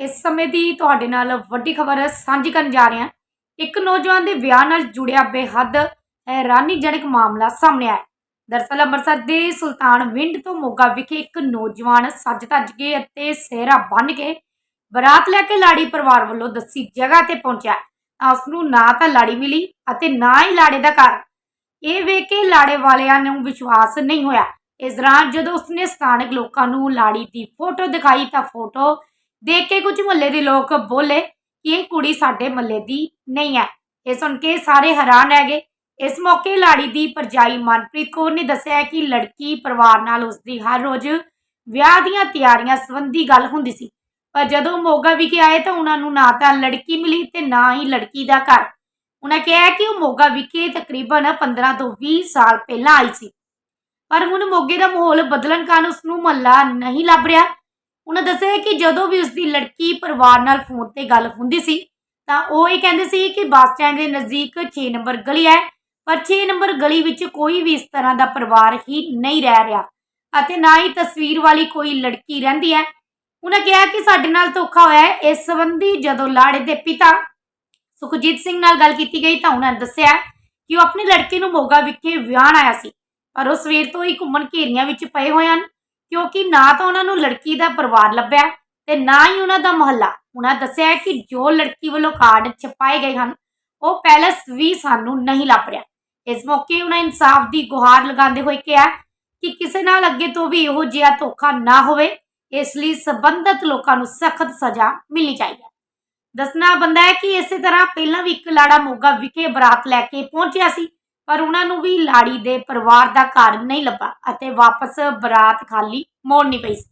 ਇਸ ਸਮੇਂ ਦੀ ਤੁਹਾਡੇ ਨਾਲ ਵੱਡੀ ਖਬਰ ਸਾਂਝੀ ਕਰਨ ਜਾ ਰਹੇ ਹਾਂ। ਇੱਕ ਨੌਜਵਾਨ ਦੇ ਵਿਆਹ ਨਾਲ ਜੁੜਿਆ ਬੇਹੱਦ ਹੈਰਾਨੀਜਨਕ ਮਾਮਲਾ ਸਾਹਮਣੇ ਆਇਆ ਦਰਅਸਲ ਅੰਮ੍ਰਿਤਸਰ ਦੇ ਸੁਲਤਾਨ ਵਿੰਡ ਤੋਂ ਮੋਗਾ ਵਿਖੇ ਇੱਕ ਨੌਜਵਾਨ ਸੱਜ ਧੱਜ ਕੇ ਅਤੇ ਸਿਹਰਾ ਬੰਨ੍ਹ ਕੇ ਬਰਾਤ ਲੈ ਕੇ ਲਾੜੀ ਪਰਿਵਾਰ ਵੱਲੋਂ ਦੱਸੀ ਜਗ੍ਹਾ ਤੇ ਪਹੁੰਚਿਆ ਤਾਂ ਉਸ ਨੂੰ ਨਾ ਤਾਂ ਲਾੜੀ ਮਿਲੀ ਅਤੇ ਨਾ ਹੀ ਲਾੜੇ ਦਾ ਘਰ। ਇਹ ਵੇਖ ਕੇ ਲਾੜੇ ਵਾਲਿਆਂ ਨੂੰ ਵਿਸ਼ਵਾਸ ਨਹੀਂ ਹੋਇਆ। ਇਸ ਦੌਰਾਨ ਜਦੋਂ ਉਸਨੇ ਸਥਾਨਕ ਲੋਕਾਂ ਨੂੰ ਲਾੜੀ ਦੀ ਫੋਟੋ ਦਿਖਾਈ ਤਾਂ ਫੋਟੋ ਦੇਖ ਕੇ ਕੁਝ ਮੁਹੱਲੇ ਦੇ ਲੋਕ ਬੋਲੇ ਕਿ ਇਹ ਕੁੜੀ ਸਾਡੇ ਮੁਹੱਲੇ ਦੀ ਨਹੀਂ ਹੈ। ਇਹ ਸੁਣ ਕੇ ਸਾਰੇ ਹੈਰਾਨ ਰਹਿ ਗਏ। ਇਸ ਮੌਕੇ ਲਾੜੀ ਦੀ ਪਰਜਾਈ ਮਨਪ੍ਰੀਤ ਕੌਰ ਨੇ ਦੱਸਿਆ ਕਿ ਲੜਕੀ ਪਰਿਵਾਰ ਨਾਲ ਉਸਦੀ ਹਰ ਰੋਜ਼ ਵਿਆਹ ਦੀਆਂ ਤਿਆਰੀਆਂ ਸੰਬੰਧੀ ਗੱਲ ਹੁੰਦੀ ਸੀ। ਪਰ ਜਦੋਂ ਮੋਗਾ ਵਿਖੇ ਆਏ ਤਾਂ ਉਹਨਾਂ ਨੂੰ ਨਾ ਤਾਂ ਲੜਕੀ ਮਿਲੀ ਤੇ ਨਾ ਹੀ ਲੜਕੀ ਦਾ ਘਰ। ਉਹਨਾਂ ਕਿਹਾ ਕਿ ਉਹ ਮੋਗਾ ਵਿਖੇ ਤਕਰੀਬਨ 15 ਤੋਂ 20 ਸਾਲ ਪਹਿਲਾਂ ਆਈ ਸੀ। ਪਰ ਹੁਣ ਮੋਗੇ ਦਾ ਮਾਹੌਲ ਬਦਲਣ ਕਾਰਨ ਉਸ ਨੂੰ ਮਹੱਲਾ ਨਹੀਂ ਲੱਭ ਰਿਹਾ। ਉਹਨਾਂ ਦੱਸਿਆ ਕਿ ਜਦੋਂ ਵੀ ਉਸਦੀ ਲੜਕੀ ਪਰਿਵਾਰ ਨਾਲ ਫੋਨ ਤੇ ਗੱਲ ਹੁੰਦੀ ਸੀ, ਤਾਂ ਉਹ ਇਹ ਕਹਿੰਦੇ ਸੀ ਕਿ ਬੱਸ ਸਟੈਂਡ ਦੇ ਨਜ਼ਦੀਕ 6 ਨੰਬਰ ਗਲੀ ਹੈ, ਪਰ 6 ਨੰਬਰ ਗਲੀ ਵਿੱਚ ਕੋਈ ਵੀ ਇਸ ਤਰ੍ਹਾਂ ਦਾ ਪਰਿਵਾਰ ਹੀ ਨਹੀਂ ਰਹਿ ਰਿਹਾ ਅਤੇ ਨਾ ਹੀ ਤਸਵੀਰ ਵਾਲੀ ਕੋਈ ਲੜਕੀ ਰਹਿੰਦੀ ਹੈ। ਉਹਨਾਂ ਕਿਹਾ ਕਿ ਸਾਡੇ ਨਾਲ ਧੋਖਾ ਹੋਇਆ ਹੈ। ਇਸ ਸੰਬੰਧੀ ਜਦੋਂ ਲਾੜੇ ਦੇ ਪਿਤਾ ਸੁਖਜੀਤ ਸਿੰਘ ਨਾਲ ਗੱਲ ਕੀਤੀ ਗਈ ਤਾਂ ਉਹਨਾਂ ਨੇ ਦੱਸਿਆ ਕਿ ਉਹ ਆਪਣੀ ਲੜਕੇ ਨੂੰ ਮੋਗਾ ਵਿਖੇ ਵਿਆਹਣ ਆਇਆ ਸੀ, ਪਰ ਉਹ ਸਵੇਰ ਤੋਂ ਹੀ ਘੁੰਮਣ ਘੇਰੀਆਂ ਵਿੱਚ ਪਏ ਹੋਏ ਹਨ। ਕਿਉਂਕਿ ਨਾ ਤਾਂ ਉਹਨਾਂ ਨੂੰ ਲੜਕੀ ਦਾ ਪਰਿਵਾਰ ਲੱਭਿਆ ਤੇ ਨਾ ਹੀ ਉਹਨਾਂ ਦਾ ਮੁਹੱਲਾ। ਉਹਨਾਂ ਦੱਸਿਆ ਕਿ ਜੋ ਲੜਕੀ ਵੱਲੋਂ ਕਾਰਡ ਛਪਾਏ ਗਏ ਹਨ, ਉਹ ਪੈਲਸ ਵੀ ਸਾਨੂੰ ਨਹੀਂ ਲੱਭ ਰਿਹਾ। ਇਸ ਮੌਕੇ ਉਹਨਾਂ ਇਨਸਾਫ ਦੀ ਗੁਹਾਰ ਲਗਾਉਂਦੇ ਹੋਏ ਕਿਹਾ ਕਿ ਕਿਸੇ ਨਾਲ ਅੱਗੇ ਤੋਂ ਵੀ ਇਹੋ ਜਿਹਾ ਧੋਖਾ ਨਾ ਹੋਵੇ, ਇਸ ਲਈ ਸਬੰਧਤ ਲੋਕਾਂ ਨੂੰ ਸਖਤ ਸਜ਼ਾ ਮਿਲਣੀ ਚਾਹੀਦੀ ਹੈ। ਦੱਸਣਾ ਬੰਦਾ ਹੈ ਕਿ ਇਸੇ ਤਰ੍ਹਾਂ ਪਹਿਲਾਂ ਵੀ ਇੱਕ ਲਾੜਾ ਮੋਗਾ ਵਿਖੇ ਬਰਾਤ ਲੈ ਕੇ ਪਹੁੰਚਿਆ ਸੀ ਪਰ ਉਹਨਾਂ ਨੂੰ ਵੀ ਲਾੜੀ ਦੇ ਪਰਿਵਾਰ ਦਾ ਘਰ ਨਹੀਂ ਲੱਭਾ ਅਤੇ ਵਾਪਸ ਬਰਾਤ ਖਾਲੀ ਮੋੜਨੀ ਪਈ ਸੀ।